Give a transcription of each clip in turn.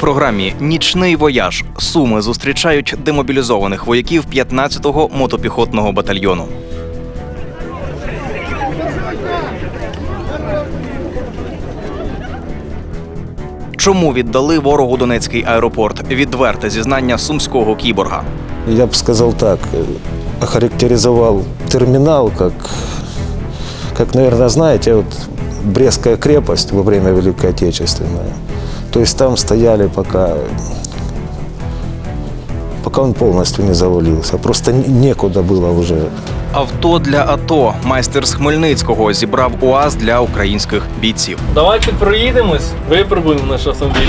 Програмі Нічний вояж Суми зустрічають демобілізованих вояків 15-го мотопіхотного батальйону. Чому віддали ворогу Донецький аеропорт? Відверте зізнання сумського кіборга. Я бы сказал так, э, охарактеризовал терминал как, как, наверное, знаете, вот Брестская крепость во время Великой Отечественной. То есть там стояли пока, пока он полностью не завалился. Просто некуда было уже Авто для АТО. Майстер з Хмельницького зібрав УАЗ для українських бійців. Давайте проїдемось, випробуємо наш автомобіль.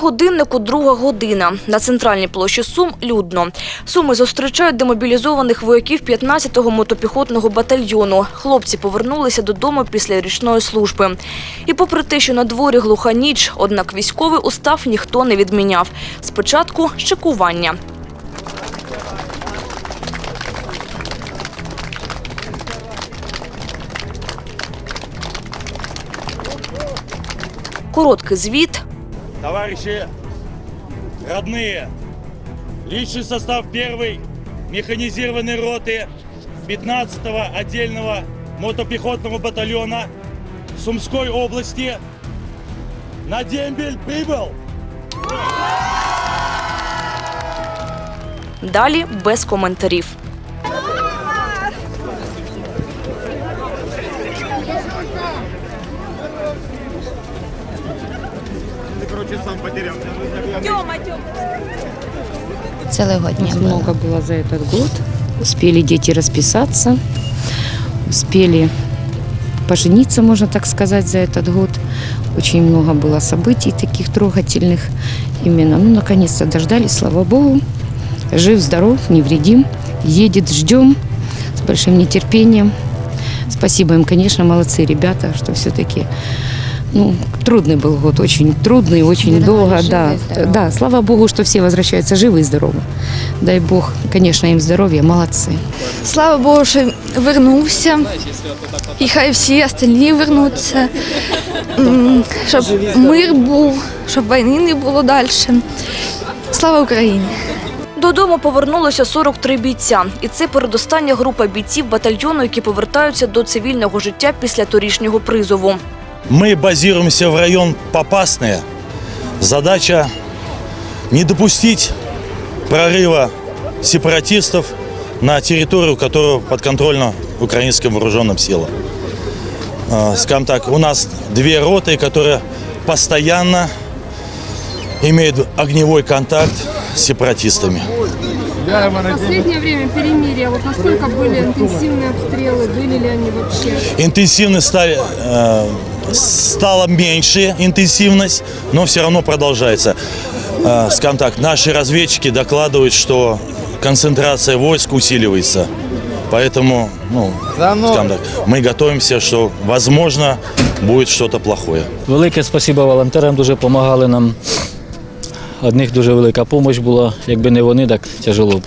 Годиннику друга година. На центральній площі Сум людно. Суми зустрічають демобілізованих вояків 15-го мотопіхотного батальйону. Хлопці повернулися додому після річної служби. І попри те, що на дворі глуха ніч, однак військовий устав ніхто не відміняв. Спочатку шикування. Короткий звіт, Товарищи, родные, личный состав первой механизированной роты 15-го отдельного мотопехотного батальона Сумской области на дембель прибыл. далі без коментарів. Целого дня было. Много было за этот год. Успели дети расписаться, успели пожениться, можно так сказать, за этот год. Очень много было событий таких трогательных именно. Ну, наконец-то дождались, слава Богу. Жив, здоров, невредим. Едет, ждем с большим нетерпением. Спасибо им, конечно, молодцы ребята, что все-таки ну, трудный был год, очень трудный, очень Здорово, долго, живы да. и здоровы. Да, слава Богу, что все возвращаются живы и здоровы. Дай Бог, конечно, им здоров'я, молодцы. Слава Богу, що вернувся. І хай всі остальні вернуться. М, Щоб мир був, щоб війни не було далі. Слава Україні! Додому повернулося 43 бійця. І це передостання група бійців батальйону, які повертаються до цивільного життя після торішнього призову. Мы базируемся в район Попасная. Задача не допустить прорыва сепаратистов на территорию, которая подконтрольна украинским вооруженным силам. Э, Скажем так, у нас две роты, которые постоянно имеют огневой контакт с сепаратистами. В последнее время перемирие. Вот насколько были интенсивные обстрелы, были ли они вообще? Интенсивность стали, э, стала меньше, интенсивность, но все равно продолжается. Э, скажем так, наши разведчики докладывают, что концентрация войск усиливается. Поэтому, ну, скажем так, мы готовимся, что, возможно, будет что-то плохое. Велике спасибо волонтерам, дуже допомагали нам. Одних дуже велика допомога була. Якби не вони, так тяжело б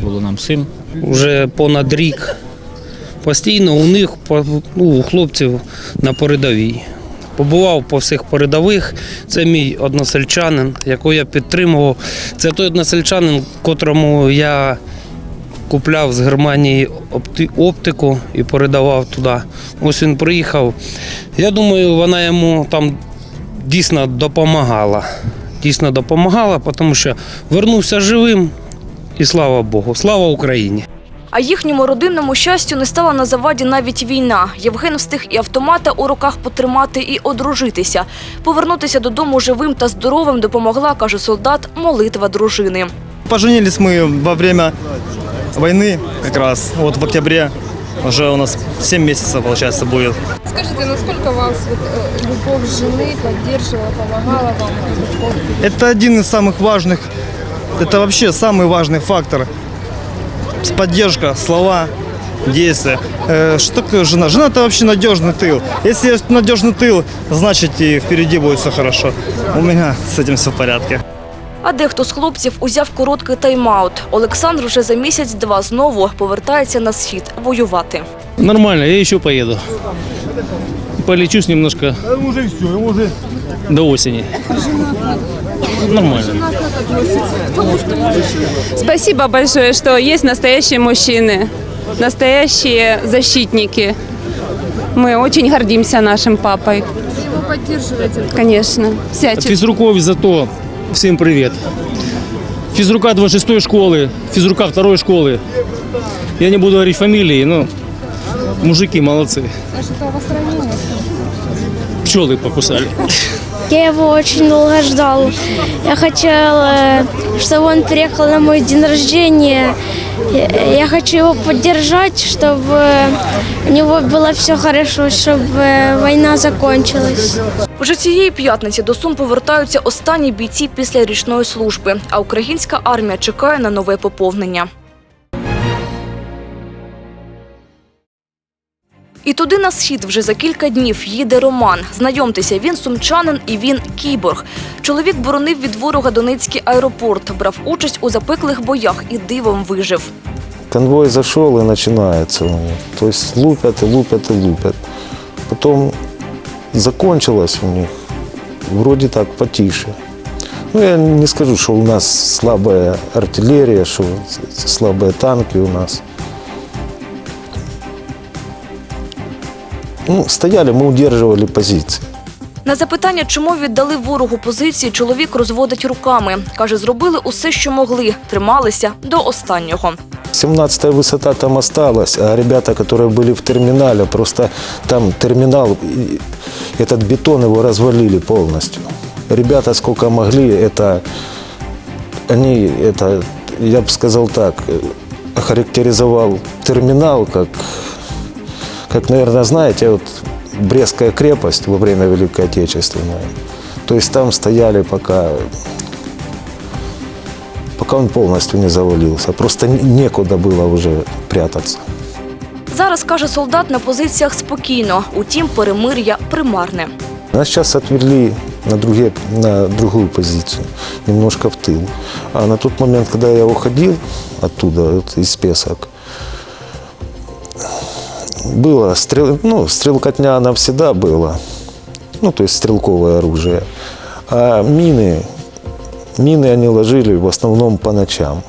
було нам всім. Уже понад рік постійно у них ну, у хлопців на передовій. Побував по всіх передових. Це мій односельчанин, якого я підтримував. Це той односельчанин, котрому я купляв з Германії оптику і передавав туди. Ось він приїхав. Я думаю, вона йому там дійсно допомагала. Дійсно допомагала, тому що вернувся живим. І слава Богу, слава Україні! А їхньому родинному щастю не стала на заваді навіть війна. Євген встиг і автомата у руках потримати, і одружитися. Повернутися додому живим та здоровим допомогла, каже солдат, молитва дружини. Поженились мы во время войны как раз, вот в октябре, уже у нас 7 месяцев, получается, будет. Скажите, насколько вас вот, э, любовь жены поддерживала, помогала вам? Это один из самых важных, это вообще самый важный фактор. С- Поддержка, слова, действия. Э, Что такое жена? Жена это вообще надежный тыл. Если есть надежный тыл, значит и впереди будет все хорошо. У меня с этим все в порядке. А дехто з хлопців узяв короткий тайм-аут. Олександр вже за місяць-два знову повертається на схід воювати. Нормально, я еще поеду. Полечусь немножко до осени. Нормально. Спасибо большое, что есть настоящие мужчины, настоящие защитники. Мы очень гордимся нашим папой. Его поддерживаете? Конечно, всячески. Физруков зато всем привет. Физрука 26 школы, физрука 2 школы. Я не буду говорить фамилии, но мужики молодцы. Пчелы покусали. Я его очень долго ждал. Я хотела, чтобы он приехал на мой день рождения. Я- Я хочу его поддержать, чтобы у него было все хорошо, чтобы война закончилась. Вже цієї п'ятниці до Сум повертаються останні бійці після річної служби, а українська армія чекає на нове поповнення. І туди на схід вже за кілька днів їде Роман. Знайомтеся, він сумчанин і він кіборг. Чоловік боронив від ворога Донецький аеропорт, брав участь у запеклих боях і дивом вижив. Конвой зашел и начинается. у них. То есть лупят и лупят и лупят. Потом закончилось у них вроде так потише. Ну, я не скажу, что у нас слабая артиллерия, что слабые танки у нас. Ну, стояли, мы удерживали позиции. На запитання, чому віддали ворогу позиції, чоловік розводить руками. Каже, зробили усе, що могли, трималися до останнього. 17 высота там осталась, а ребята, которые были в терминале, просто там терминал, и этот бетон его развалили полностью. Ребята сколько могли, это они, это, я бы сказал так, э, охарактеризовал терминал как, как, наверное, знаете, вот Брестская крепость во время Великой Отечественной. То есть там стояли пока пока он полностью не завалился. Просто некуда было уже прятаться. Зараз каже солдат на позиціях спокійно, утім, перемир'я примарне. Нас сейчас отвели на, другие, на другую позицию, немножко в тыл. А на тот момент, когда я уходил оттуда, вот из Песок, было, стрел, ну, стрелкотня она всегда была, ну, то есть стрелковое оружие. А мины, мины они ложили в основном по ночам.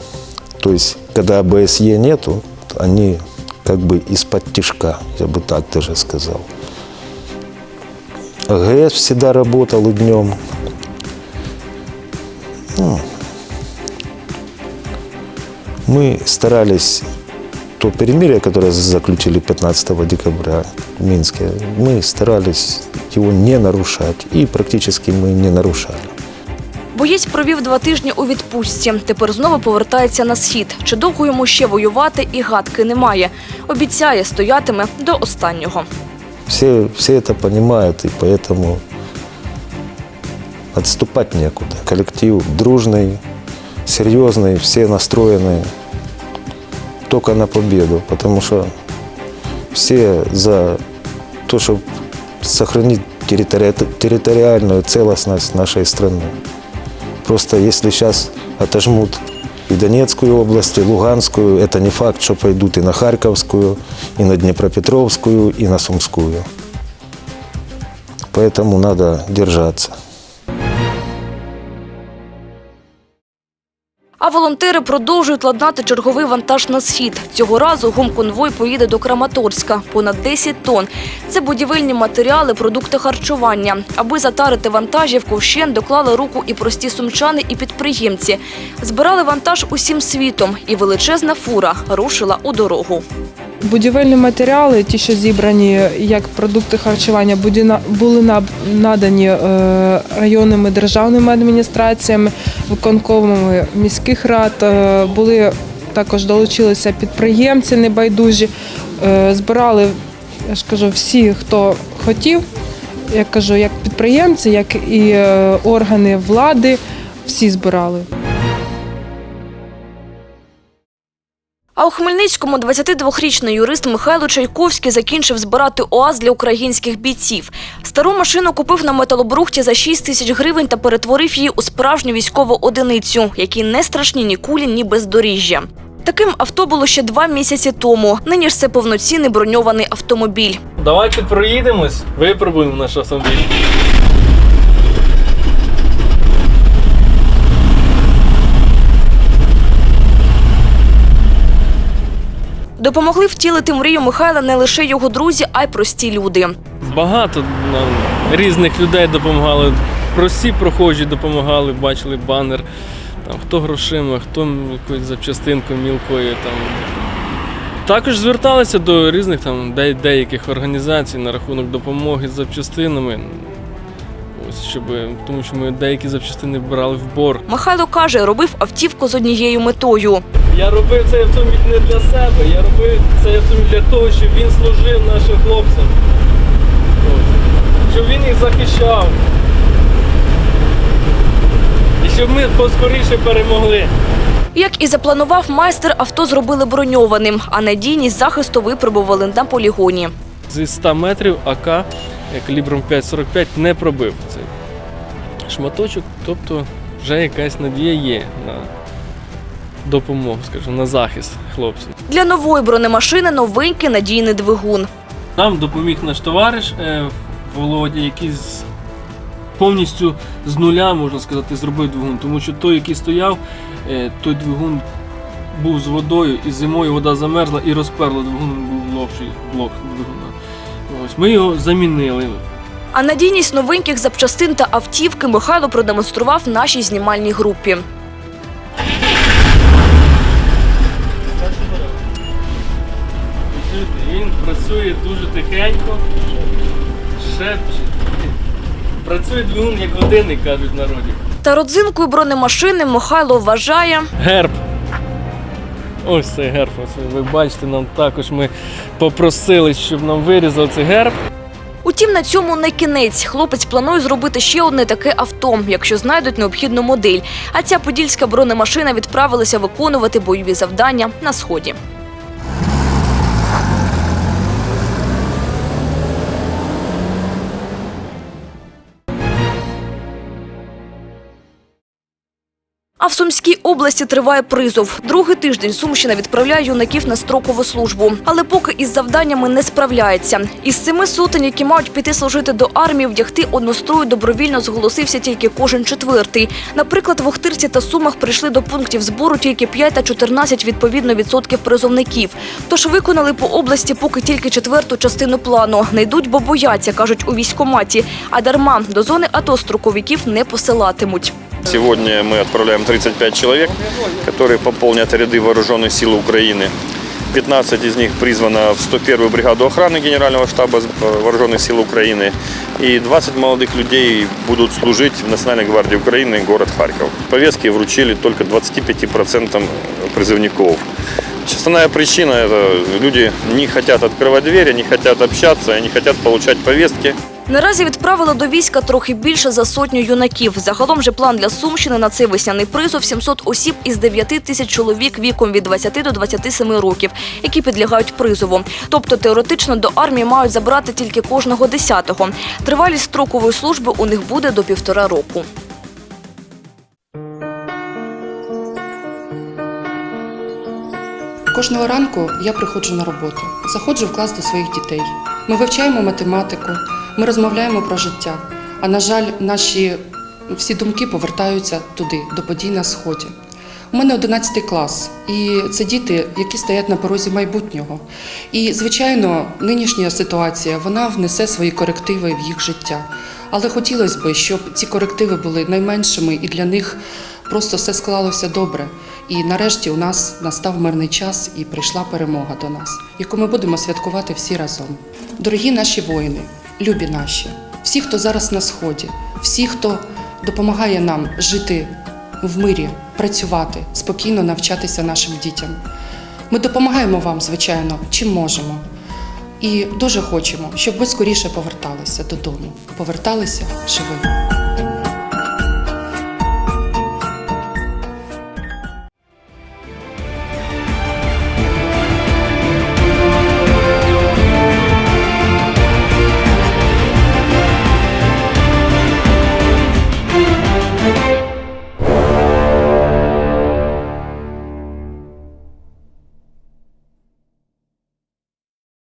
То есть, когда АБСЕ нету, они как бы из-под тишка, я бы так даже сказал. АГС всегда работал и днем. Ну, мы старались то перемирие, которое заключили 15 декабря в Минске, мы старались его не нарушать. И практически мы не нарушали. Боєць провів два тижні у відпустці. Тепер знову повертається на схід. Чи довго йому ще воювати і гадки немає. Обіцяє, стоятиме до останнього. Все, все это понимают, и поэтому отступать некуда. Коллектив дружный, серьезный, все настроены Только на победу, потому что все за то, чтобы сохранить территори- территориальную целостность нашей страны. Просто если сейчас отожмут и Донецкую область, и Луганскую, это не факт, что пойдут и на Харьковскую, и на Днепропетровскую, и на Сумскую. Поэтому надо держаться. А волонтери продовжують ладнати черговий вантаж на схід. Цього разу гумконвой поїде до Краматорська. Понад 10 тонн. Це будівельні матеріали, продукти харчування. Аби затарити вантажівку, вщен доклали руку і прості сумчани, і підприємці. Збирали вантаж усім світом, і величезна фура рушила у дорогу. Будівельні матеріали, ті, що зібрані як продукти харчування, були надані е, районними державними адміністраціями, виконковими міських рад, е, були також долучилися підприємці небайдужі, Е, збирали, я ж кажу, всі, хто хотів. Я кажу, як підприємці, як і органи влади, всі збирали. А у Хмельницькому 22-річний юрист Михайло Чайковський закінчив збирати ОАЗ для українських бійців. Стару машину купив на металобрухті за 6 тисяч гривень та перетворив її у справжню військову одиницю, якій не страшні ні кулі, ні бездоріжжя. Таким авто було ще два місяці тому. Нині ж це повноцінний броньований автомобіль. Давайте проїдемось, випробуємо наш автомобіль. Допомогли втілити мрію Михайла не лише його друзі, а й прості люди. Багато нам різних людей допомагали. Прості прохожі допомагали, бачили банер. Там, хто грошима, хто якоюсь запчастинкою мілкою. Там. Також зверталися до різних там, де- деяких організацій на рахунок допомоги з запчастинами. Ось, щоб, тому що ми деякі запчастини брали в борг. Михайло каже, робив автівку з однією метою. Я робив цей автомобіль не для себе, я робив цей автомобіль для того, щоб він служив нашим хлопцям. Щоб він їх захищав. І щоб ми поскоріше перемогли. Як і запланував майстер, авто зробили броньованим, а надійність захисту випробували на полігоні. Зі 100 метрів АК калібром 5,45 не пробив цей шматочок, тобто вже якась надія є на допомогу, скажімо, на захист хлопців. Для нової бронемашини новенький надійний двигун. Нам допоміг наш товариш е, Володя, який з- повністю з нуля, можна сказати, зробив двигун. Тому що той, який стояв, е, той двигун був з водою, і зимою вода замерзла і розперла двигун, був ловший блок двигуна. Ось ми його замінили. А надійність новеньких запчастин та автівки Михайло продемонстрував нашій знімальній групі. Він працює дуже тихенько, шепче. Працює двигун як годинник, кажуть народі. Та родзинкою бронемашини Михайло вважає Герб. Ось цей герб. Ось ви бачите, нам також ми попросили, щоб нам вирізав цей герб. Утім, на цьому не кінець. Хлопець планує зробити ще одне таке авто, якщо знайдуть необхідну модель. А ця подільська бронемашина відправилася виконувати бойові завдання на сході. А в Сумській області триває призов. Другий тиждень Сумщина відправляє юнаків на строкову службу. Але поки із завданнями не справляється. Із семи сотень, які мають піти служити до армії, вдягти однострою добровільно зголосився тільки кожен четвертий. Наприклад, в Охтирці та Сумах прийшли до пунктів збору тільки 5 та 14 відповідно відсотків призовників. Тож виконали по області поки тільки четверту частину плану. Не йдуть, бо бояться, кажуть у військкоматі. А дарма до зони АТО строковиків не посилатимуть. Сегодня мы отправляем 35 человек, которые пополнят ряды вооруженных сил Украины. 15 из них призвано в 101-ю бригаду охраны Генерального штаба э, вооруженных сил Украины. И 20 молодых людей будут служить в Национальной гвардии Украины, город Харьков. Повестки вручили только 25% призывников. Основная причина – это люди не хотят открывать двери, не хотят общаться, не хотят получать повестки. Наразі відправили до війська трохи більше за сотню юнаків. Загалом же план для Сумщини на цей весняний призов 700 осіб із 9 тисяч чоловік віком від 20 до 27 років, які підлягають призову. Тобто теоретично до армії мають забрати тільки кожного десятого. Тривалість строкової служби у них буде до півтора року. Кожного ранку я приходжу на роботу, заходжу в клас до своїх дітей. Ми вивчаємо математику, ми розмовляємо про життя. А на жаль, наші всі думки повертаються туди, до подій на сході. У мене 11 клас, і це діти, які стоять на порозі майбутнього. І, звичайно, нинішня ситуація вона внесе свої корективи в їх життя. Але хотілося б, щоб ці корективи були найменшими і для них просто все склалося добре. І нарешті у нас настав мирний час і прийшла перемога до нас, яку ми будемо святкувати всі разом. Дорогі наші воїни, любі наші, всі, хто зараз на сході, всі, хто допомагає нам жити в мирі працювати, спокійно навчатися нашим дітям. Ми допомагаємо вам, звичайно, чим можемо. І дуже хочемо, щоб ви скоріше поверталися додому, поверталися живими.